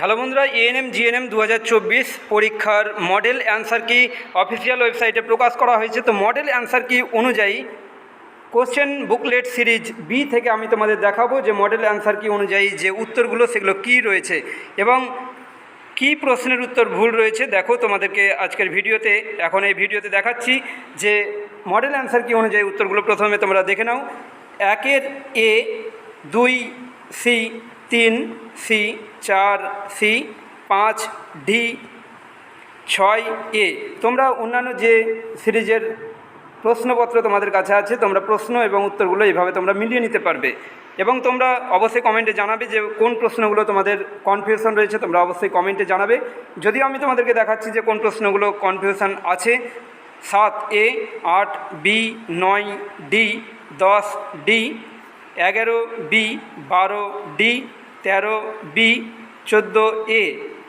Hello বন্ধুরা ANM GNM দু হাজার চব্বিশ পরীক্ষার মডেল অ্যান্সার কি? অফিসিয়াল ওয়েবসাইটে প্রকাশ করা হয়েছে। তো মডেল অ্যান্সার কি অনুযায়ী কোশ্চেন বুকলেট সিরিজ বি থেকে আমি তোমাদের দেখাবো যে মডেল অ্যান্সার কি অনুযায়ী যে উত্তরগুলো, সেগুলো কি রয়েছে এবং কি প্রশ্নের উত্তর ভুল রয়েছে। দেখো তোমাদেরকে আজকের ভিডিওতে, এখন এই ভিডিওতে দেখাচ্ছি যে মডেল অ্যান্সার কি অনুযায়ী উত্তরগুলো প্রথমে তোমরা দেখে নাও। একের এ দুই সি তিন সি চার সি পাঁচ ডি ছয় এ। তোমরা অন্যান্য যে সিরিজের প্রশ্নপত্র তোমাদের কাছে আছে, তোমরা প্রশ্ন এবং উত্তরগুলো এইভাবে তোমরা মিলিয়ে নিতে পারবে। এবং তোমরা অবশ্যই কমেন্টে জানাবে যে কোন প্রশ্নগুলো তোমাদের কনফিউশন রয়েছে, তোমরা অবশ্যই কমেন্টে জানাবে। যদিও আমি তোমাদেরকে দেখাচ্ছি যে কোন প্রশ্নগুলো কনফিউশন আছে। সাত এ, আট বি, নয় ডি, দশ ডি, এগারো বি, বারো ডি তেরো বি, চোদ্দ এ,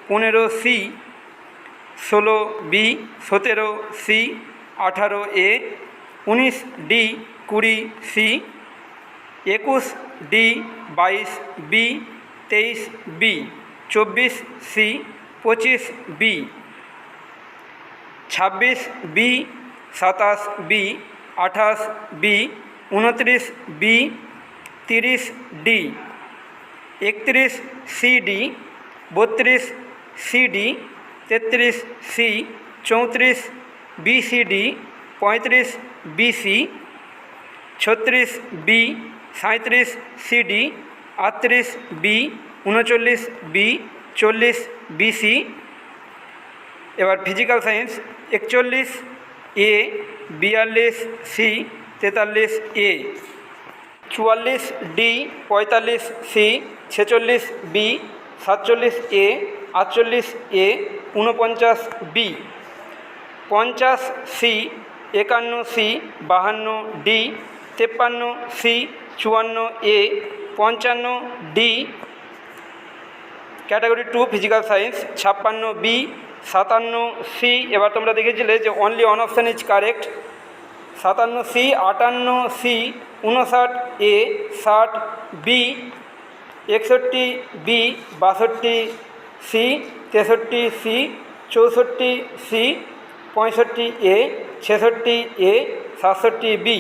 পনেরো সি, ষোলো বি, সতেরো সি, আঠারো এ, উনিশ ডি, কুড়ি সি, একুশ ডি, বাইশ বি, তেইশ বি, চব্বিশ সি, পঁচিশ বি, ছাব্বিশ বি, সাতাশ বি, আঠাশ বি, উনত্রিশ বি, তিরিশ ডি। একত্রিশ সিডি বত্রিশ সিডি তেত্রিশ সি চৌত্রিশ বিসিডি পঁয়ত্রিশ বিসি ছত্রিশ বি সাঁত্রিশ সিডি আটত্রিশ বি উনচল্লিশ বি চল্লিশ বিসি এবার ফিজিক্যাল সায়েন্স একচল্লিশ এ বিয়াল্লিশ সি তেতাল্লিশ এ চুয়াল্লিশ ডি, পঁয়তাল্লিশ সি, ছেচল্লিশ বি, সাতচল্লিশ এ, আটচল্লিশ এ, ঊনপঞ্চাশ বি। পঞ্চাশ সি, একান্ন সি, বাহান্ন ডি, তেপ্পান্ন সি, চুয়ান্ন এ, পঞ্চান্ন D. Category two physical science, ছাপ্পান্ন বি, সাতান্ন সি। এবার তোমরা দেখেছিলে যে only one option is correct সাতান্ন সি, আটান্ন সি উনষাট এ, ষাট বি একষট্টি বি বাষট্টি সি তেষট্টি সি চৌষট্টি সি পঁয়ষট্টি এ ছেষট্টি এ সাতষট্টি বি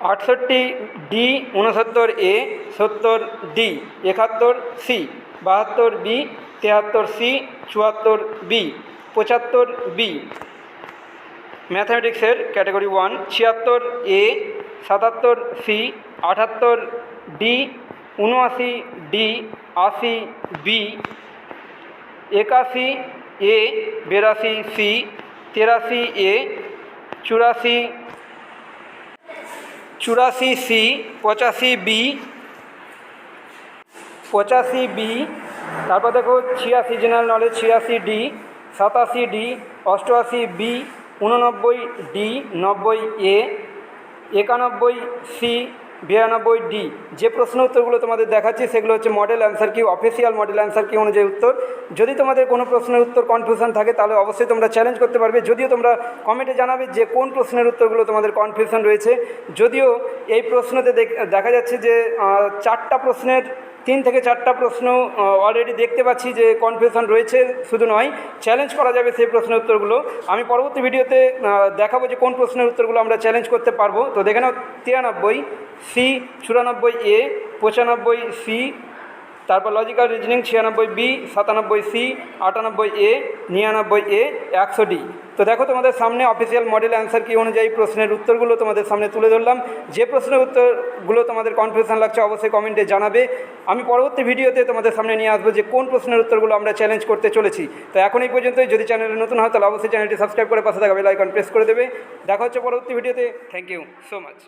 আটষট্টি ডি উনসত্তর এ সত্তর ডি একাত্তর সি বাহাত্তর বি তেহাত্তর সি চুয়াত্তর বি পঁচাত্তর বি ম্যাথামেটিক্সের ক্যাটাগরি ওয়ান, ছিয়াত্তর এ সাতাত্তর সি, আটাত্তর ডি উনআশি ডি, আশি বি, একাশি এ, বিরাশি সি, তেরাশি এ, চুরাশি চুরাশি সি, পঁচাশি বি পঁচাশি বি, তারপর দেখো ছিয়াশি জেনারেল নলেজ ছিয়াশি ডি সাতাশি ডি অষ্টআশি বি উননব্বই ডি নব্বই এ একানব্বই সি, বিরানব্বই ডি, যে প্রশ্ন উত্তরগুলো তোমাদের দেখাচ্ছি, সেগুলো হচ্ছে মডেল অ্যান্সার কি অফিসিয়াল মডেল অ্যান্সার কি অনুযায়ী উত্তর। যদি তোমাদের কোনো প্রশ্নের উত্তর কনফিউশন থাকে, তাহলে অবশ্যই তোমরা চ্যালেঞ্জ করতে পারবে। যদিও তোমরা কমেন্টে জানাবে যে কোন প্রশ্নের উত্তরগুলো তোমাদের কনফিউশন রয়েছে। যদিও এই প্রশ্নতে দেখা যাচ্ছে যে চারটা প্রশ্নের তিন থেকে চারটা প্রশ্ন অলরেডি দেখতে পাচ্ছি যে কনফিউশন রয়েছে, শুধু নয় চ্যালেঞ্জ করা যাবে সেই প্রশ্নের উত্তরগুলো। আমি পরবর্তী ভিডিওতে দেখাবো যে কোন প্রশ্নের উত্তরগুলো আমরা চ্যালেঞ্জ করতে পারব। তো দেখে নাও, তিরানব্বই সি চুরানব্বই এ পঁচানব্বই সি তারপর লজিক্যাল রিজনিং ছিয়ানব্বই বি সাতানব্বই সি আটানব্বই এ নিরানব্বই এ একশো ডি তো দেখো তোমাদের সামনে অফিসিয়াল মডেল অ্যান্সার কি অনুযায়ী প্রশ্নের উত্তরগুলো তোমাদের সামনে তুলে ধরলাম। যে প্রশ্নের উত্তরগুলো তোমাদের কনফিউশন লাগছে অবশ্যই কমেন্টে জানাবে। আমি পরবর্তী ভিডিওতে তোমাদের সামনে নিয়ে আসব যে কোন প্রশ্নের উত্তরগুলো আমরা চ্যালেঞ্জ করতে চলেছি। তো এখন এই পর্যন্তই। যদি চ্যানেলে নতুন হয়, তাহলে অবশ্যই চ্যানেলটি সাবস্ক্রাইব করে পাশে থাকা বেল প্রেস করে দেবে। দেখা হচ্ছে পরবর্তী ভিডিওতে। Thank you so much